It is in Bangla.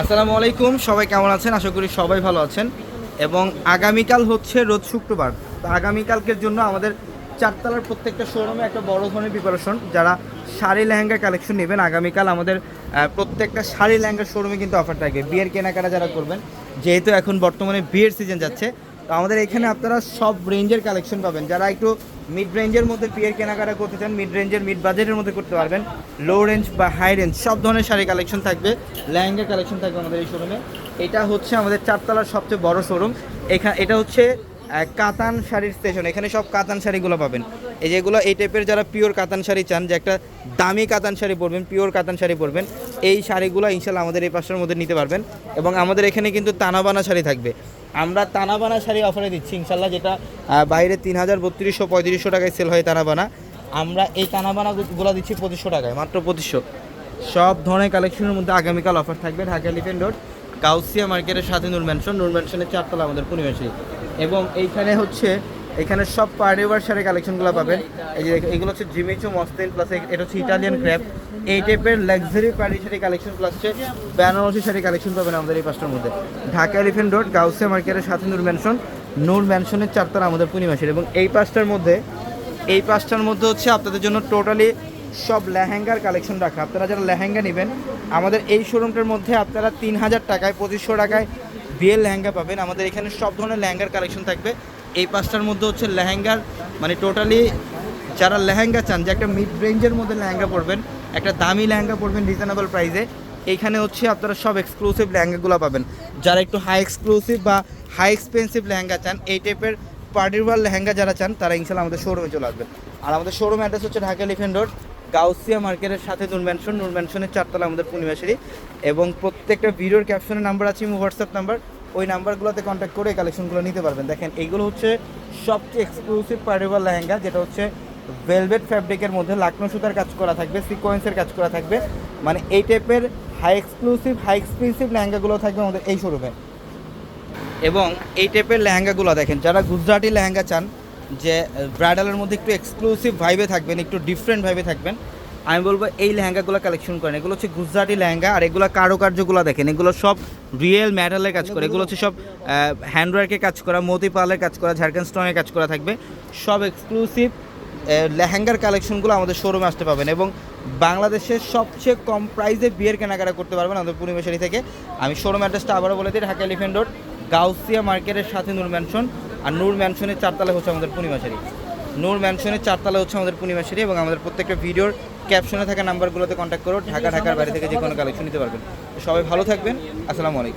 আসসালামু আলাইকুম, সবাই কেমন আছেন? আশা করি সবাই ভালো আছেন। এবং আগামীকাল হচ্ছে রোজ শুক্রবার। তো আগামীকালকের জন্য আমাদের চারতলার প্রত্যেকটা শোরুমে একটা বড় ধরনের প্রিপারেশন যারা শাড়ি লেহেঙ্গা কালেকশন নেবেন, আগামীকাল আমাদের প্রত্যেকটা শাড়ি লেহেঙ্গা শোরুমে কিন্তু অফার থাকবে বিয়ের কেনাকাটা যারা করবেন, যেহেতু এখন বর্তমানে বিয়ের সিজন যাচ্ছে তো আমাদের এখানে আপনারা সব রেঞ্জের কালেকশন পাবেন। যারা একটু মিড রেঞ্জের মধ্যে বিয়ের কেনাকাটা করতে চান মিড রেঞ্জের মিড বাজেটের মধ্যে করতে পারবেন। লো রেঞ্জ বা হাই রেঞ্জ সব ধরনের শাড়ি কালেকশন থাকবে। লেহেঙ্গা কালেকশন থাকবে আমাদের এই শোরুমে এটা হচ্ছে আমাদের চারতলার সবচেয়ে বড় শোরুম এখানে এটা হচ্ছে কাতান শাড়ির স্টেশন এখানে সব কাতান শাড়িগুলো পাবেন। এই যেগুলো এই টাইপের যারা পিওর কাতান শাড়ি চান, যে একটা দামি কাতান শাড়ি পরবেন পিওর কাতান শাড়ি পরবেন, এই শাড়িগুলো ইনশাল্লাহ আমাদের এই পাঁচটার মধ্যে নিতে পারবেন। এবং আমাদের এখানে কিন্তু তানাবানা শাড়ি থাকবে। আমরা তানাবানা শাড়ি অফারে দিচ্ছি, ইনশাল্লাহ যেটা বাইরে তিন হাজার বত্রিশশো, পঁয়ত্রিশশো টাকায় সেল হয় তানাবানা। আমরা এই তানাবানাগুলো দিচ্ছি পঁচিশশো টাকায়, মাত্র পঁচিশশো। সব ধরনের কালেকশনের মধ্যে আগামীকাল অফার থাকবে ঢাকা লিফেন রোড কাউসিয়া মার্কেটের সাথে নূর ম্যানশন নূর ম্যানশনের চারতলা আমাদের পরিবেশে এবং এইখানে হচ্ছে এখানে সব পার্টিওয়ার শাড়ি কালেকশনগুলো পাবেন। এই যে এগুলো হচ্ছে জিমিচু মস্তিন প্লাস এটা হচ্ছে ইটালিয়ান ক্র্যাপ এই টাইপের luxury party sari collection plus হচ্ছে বেনারসি শাড়ি কালেকশন পাবেন আমাদের এই পাঁচটার মধ্যে। ঢাকা এলিফেন্ট রোড গাউসিয়া মার্কেটের সাথে নূর ম্যানশন নূর ম্যানশনের চারতলা আমাদের পূর্ণিমাসের এবং এই পাঁচটার মধ্যে এই পাঁচটার মধ্যে হচ্ছে আপনাদের জন্য টোটালি সব লেহেঙ্গার কালেকশন রাখা। আপনারা যারা লেহেঙ্গা নেবেন আমাদের এই শোরুমটার মধ্যে আপনারা তিন হাজার টাকায় পঁচিশশো টাকায় বিয়ের লেহেঙ্গা পাবেন। আমাদের এখানে সব ধরনের লেহেঙ্গার কালেকশন থাকবে। এই পাঁচটার মধ্যে হচ্ছে লেহেঙ্গার মানে টোটালি যারা লেহেঙ্গা চান, যে একটা মিড রেঞ্জের মধ্যে লেহেঙ্গা পরবেন, একটা দামি লেহেঙ্গা পরবেন রিজনেবল প্রাইসে এইখানে হচ্ছে আপনারা সব এক্সক্লুসিভ লেহেঙ্গাগুলো পাবেন। যারা একটু হাই এক্সক্লুসিভ বা হাই এক্সপেন্সিভ লেহেঙ্গা চান, এই টাইপের পার্টির ওয়ার লেহেঙ্গা যারা চান, তারা ইনশাল্লাহ আমাদের শোরুমে চলে আসবেন আর আমাদের শোরুম অ্যাড্রেস হচ্ছে ঢাকা লিফেন রোড গাউসিয়া মার্কেটের সাথে নূর ম্যানশন নূর ম্যানশনের চারতলা আমাদের পূর্ণিমাশারি এবং প্রত্যেকটা ভিডিওর ক্যাপশনের নাম্বার আছে হোয়াটসঅ্যাপ নাম্বার ওই নাম্বারগুলোতে কন্ট্যাক্ট করে কালেকশনগুলো নিতে পারবেন। দেখেন, এইগুলো হচ্ছে সবচেয়ে এক্সক্লুসিভ পার্টিওয়ার লেহেঙ্গা, যেটা হচ্ছে ভেলভেট ফ্যাব্রিকের মধ্যে লাকনো সুতার কাজ করা থাকবে সিকোয়েন্সের কাজ করা থাকবে। মানে এই টাইপের হাই এক্সক্লুসিভ হাই এক্সপেন্সিভ লেহেঙ্গাগুলো থাকবে আমাদের এই শোরুমে এবং এই টাইপের লেহেঙ্গাগুলো দেখেন, যারা গুজরাটি লেহেঙ্গা চান, যে ব্রাইডালের মধ্যে একটু এক্সক্লুসিভ ভাইবে থাকবেন, একটু ডিফারেন্ট ভাইবে থাকবেন আমি বলব এই লেহেঙ্গাগুলো কালেকশন করেন। এগুলো হচ্ছে গুজরাটি লেহেঙ্গা আর এগুলো কারুকার্যগুলো দেখেন। এগুলো সব রিয়েল ম্যাটালের কাজ করে। এগুলো হচ্ছে সব হ্যান্ডওয়ার্কের কাজ করা, মতি পালের কাজ করা ঝাড়খান্ড স্টোনের কাজ করা থাকবে। সব এক্সক্লুসিভ লেহেঙ্গার কালেকশনগুলো আমাদের শোরুমে আসতে পাবেন এবং বাংলাদেশের সবচেয়ে কম প্রাইসে বিয়ের কেনাকাটা করতে পারবেন আমাদের পূর্ণিমাশারি থেকে। আমি শোরুম অ্যাড্রেসটা আবারও বলে দিই, ঢাকা এলিফেন্ট রোড গাউসিয়া মার্কেটের সাথে নূর ম্যানশন আর নূর ম্যানশনের চারতলা হচ্ছে আমাদের পূর্ণিমাশারি নূর ম্যানশনের চারতলা হচ্ছে আমাদের পূর্ণিমাশারি এবং আমাদের প্রত্যেকটা ভিডিওর ক্যাপশনে থাকা নাম্বারগুলোতে কন্ট্যাক্ট করো ঢাকা ঢাকার বাইরে থেকে যে কোনো কালেকশন নিতে পারবেন। সবাই ভালো থাকবেন, আসসালামু আলাইকুম।